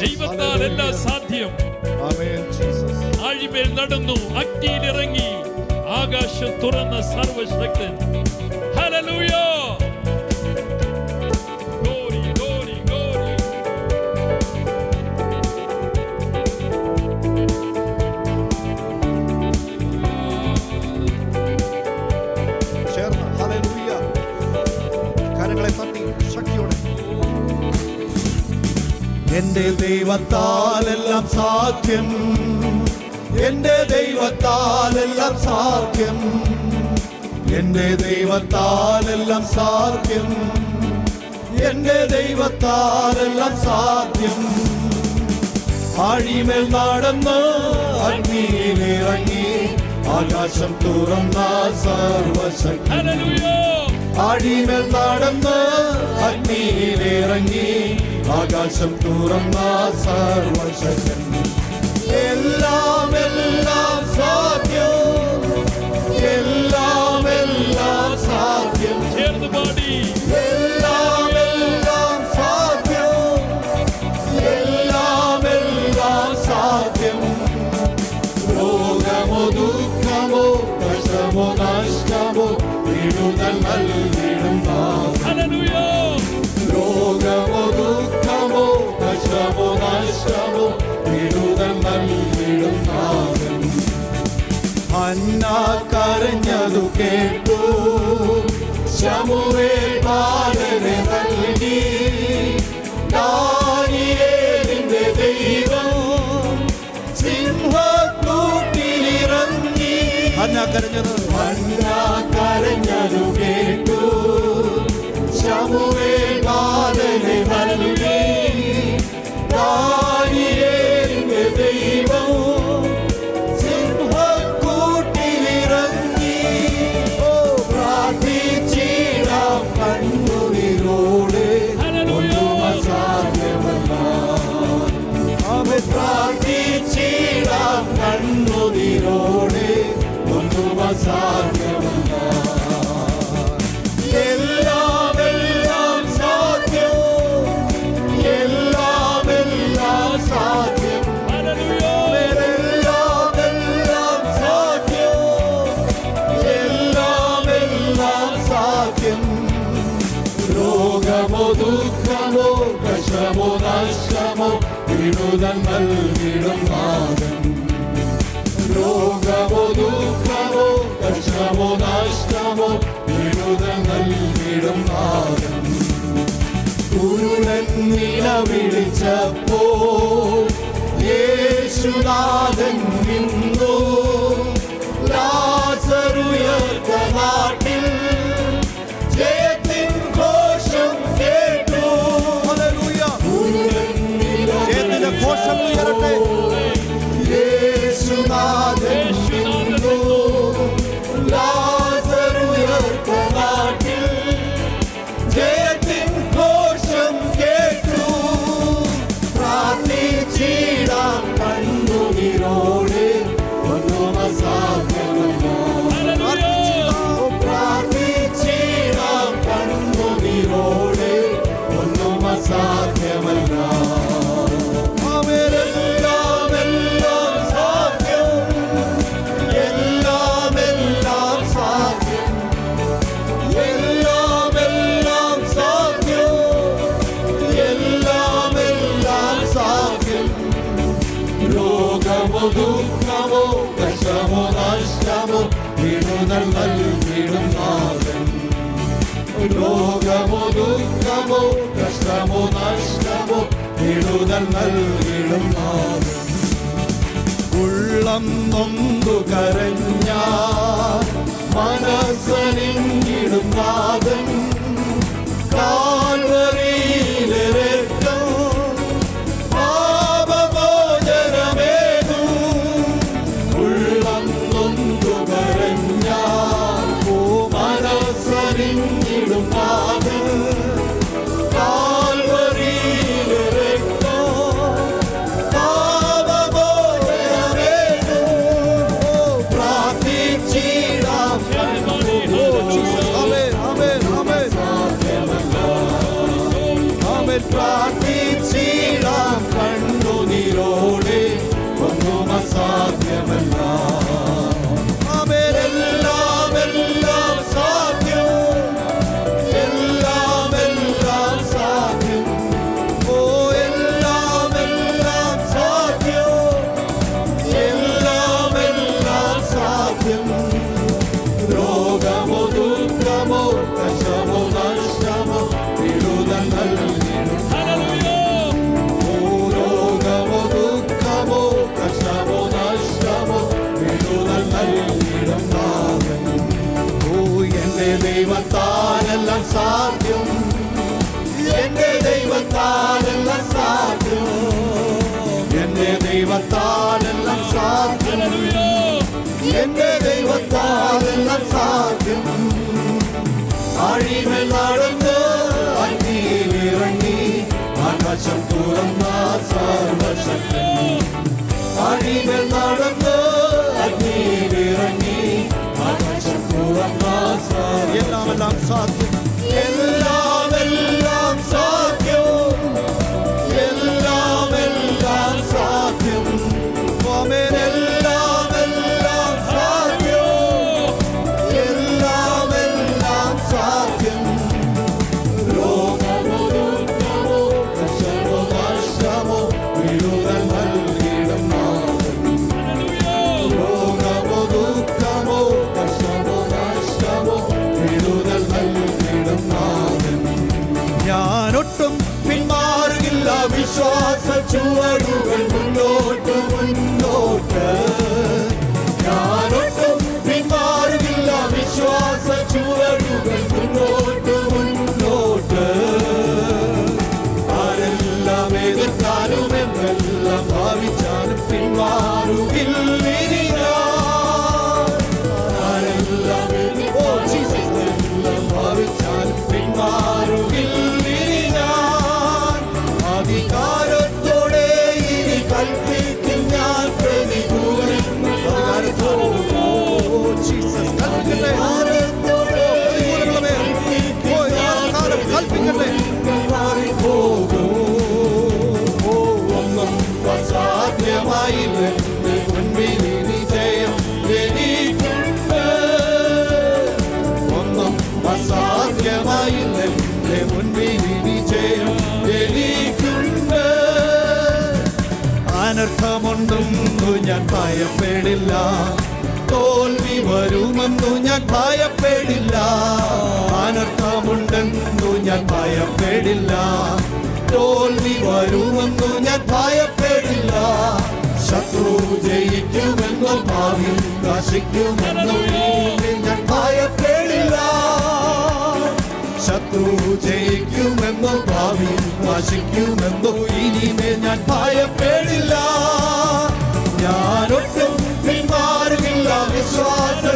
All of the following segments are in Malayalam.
ദൈവത്താൽ എല്ലാം സാധ്യം? അഴിമേൽ നടന്നു അഗ്നിയിലിറങ്ങി ആകാശം തുറന്ന സർവശക്തൻ എന്റെ ദൈവത്താലെല്ലാം സാധ്യം. എന്റെ ദൈവത്താലെല്ലാം സാധ്യം. എന്റെ ദൈവത്താലെല്ലാം സാധ്യം. എന്റെ ദൈവത്താലെല്ലാം സാധ്യം. ആഴിമേൽ നടന്ന് അഗ്നിയിലിറങ്ങി ആകാശം തുറന്ന സർവശക്തി. ആഴിമേൽ നടന്ന് അഗ്നിയിലിറങ്ങി ആകാശം തുറന്ന സർവശക്തൻ എല്ലാം എല്ലാം സാധ്യം എല്ലാം എല്ലാം സാധ്യം ചേർന്ന് പാടി എല്ലാം എല്ലാം സാധ്യം എല്ലാം എല്ലാം സാധ്യം രോഗമോ ദുഃഖമോ കഷ്ടമോ നഷ്ടമോ വിടുതൽ നൽകിടും നാഥൻ. ഹല്ലേലൂയ രോഗമോ ദുഃഖമോ കഷ്ടമോ നഷ്ടമോ വിടുതൽ നൽകിടും നാഥൻ. അന്ന കരഞ്ഞതു കേട്ടു ശമുവേ ബാലനെ നൽകി ദാനിയേലിന്റെ ദൈവം സിംഹക്കൂട്ടിലിറങ്ങി. അന്ന കരഞ്ഞത്? രോഗമോ ദുഃഖമോ കഷ്ടമോ നഷ്ടമോ വിടുതൽ നൽകിടും നാഥൻ രോഗമോ ദുഃഖമോ കഷ്ടമോ നഷ്ടമോ വിടുതൽ നൽകിടും നാഥൻ കുരുടൻ നിലവിളിച്ചപ്പോ യേശുനാഥൻ ദുഃഖമോ കഷ്ടമോ നഷ്ടമോ വിടുതൽ നൽകിടും നാഥൻ. ദുഃഖമോ കഷ്ടമോ നഷ്ടമോ വിടുതൽ നൽകിടും നാഥൻ. ഉള്ളം നൊന്തു കരഞ്ഞ വഴികൾ നടന്ന് അഗ്നിയിലിറങ്ങി ആകാശം തുറന്ന സർവശക്തൻ. വഴികൾ നടന്ന് അഗ്നിയിലിറങ്ങി ആകാശം തുറന്ന എല്ലാം എല്ലാം സാധിക്കും in ഭയപ്പെടില്ല. തോൽവി വരുമെന്നു ഞാൻ ഭയപ്പെടില്ല. അനർത്ഥമുണ്ടെന്നു ഞാൻ ഭയപ്പെടില്ല. തോൽവി വരുമെന്നു ഞാൻ ഭയപ്പെടില്ല. ശത്രു ജയിക്കുമെന്നു ഭാവി നശിക്കുമെന്നു ഞാൻ ഭയപ്പെടില്ല. ശത്രു ജയിക്കുമെന്നു ഭാവി നശിക്കുമെന്നു ഇനിമേ ഞാൻ ഭയപ്പെടില്ല. ഞാനൊട്ടും പിന്മാറുകില്ല വിശ്വാസം.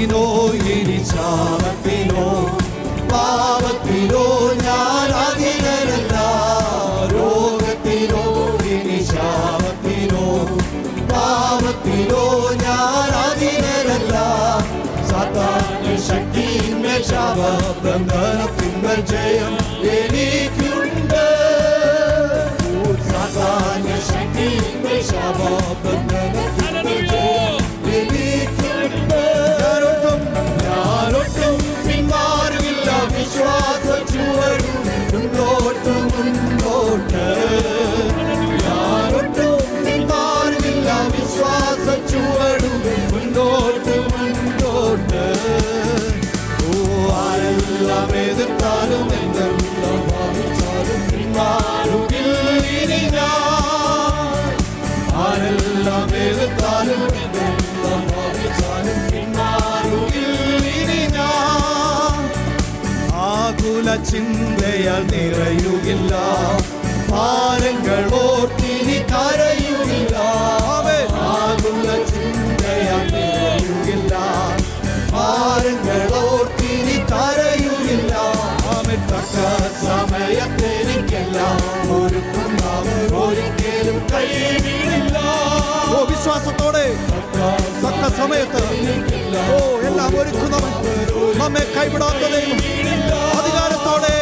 മരണത്തിനോ ഇനി ശാപത്തിനോ പാപത്തിനോ ഞാൻ അധീനരല്ല രോഗത്തിനോ ഇനി ശാപത്തിനോ പാപത്തിനോ ഞാൻ അധീനരല്ല സാധാരണ ശക്തിയിന്മേൽ ശാപ ബന്ധനത്തിന്മേൽ ജയം എനിക്ക് ചിന്തയാൽ നിറയുകില്ല ഭാരങ്ങൾ ഓർത്തിനി കരയുകില്ല ആകുന്ന ചിന്തയാൽ നിറയുകില്ല ഭാരങ്ങൾ സമയത്ത്. ഓ എല്ലാം ഒരുക്കുന്നവൻ. നമ്മെ കൈവിടാത്ത ദൈവം. അധികാരത്തോടെ.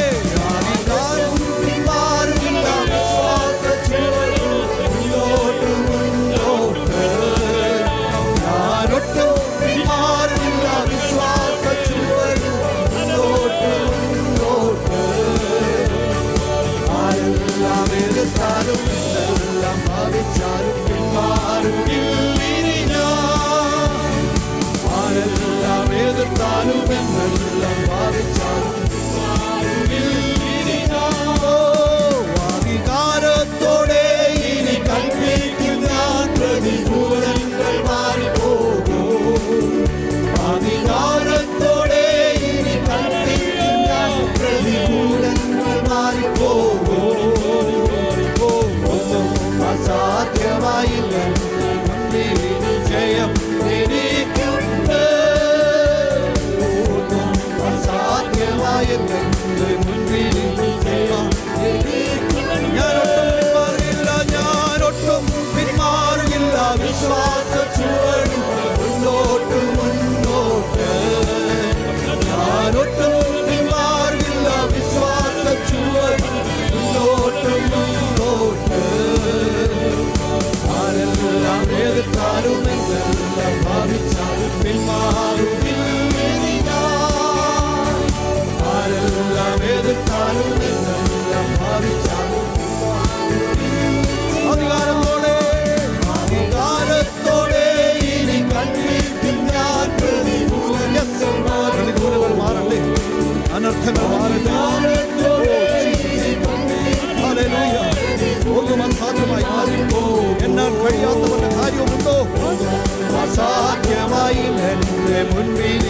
മുൻപിൽ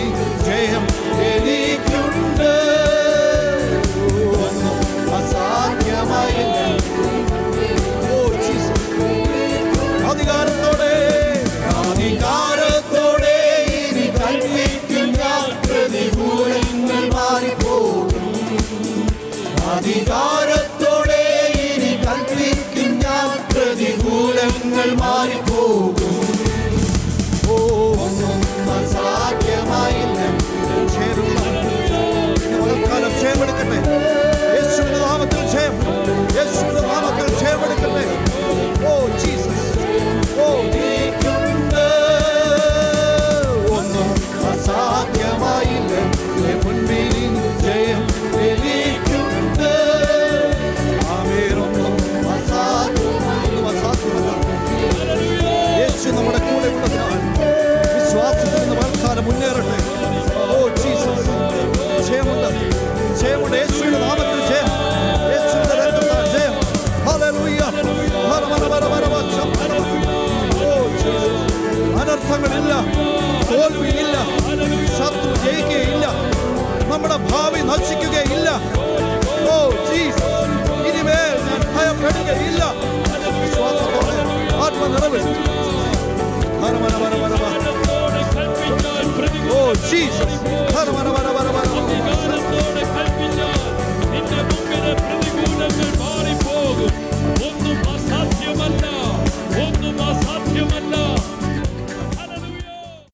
അധികാരത്തോടെ ഇനി കൽപ്പിക്കുന്ന പ്രതികൂലങ്ങൾ മാറിപ്പോകും. நசிக்குகே இல்ல ஓ ஜீஸ் இனிமேல் நான் பயப்படுக இல்ல விசுவாசத்தோட ஆத்ம நிறவு வர வர வர வர வர ஓ ஜீஸ் வர வர வர வர வர இந்த முங்கிற பிரதிகூலங்கள் மாறி போகும் ஒன்றும் அசாத்தியமல்ல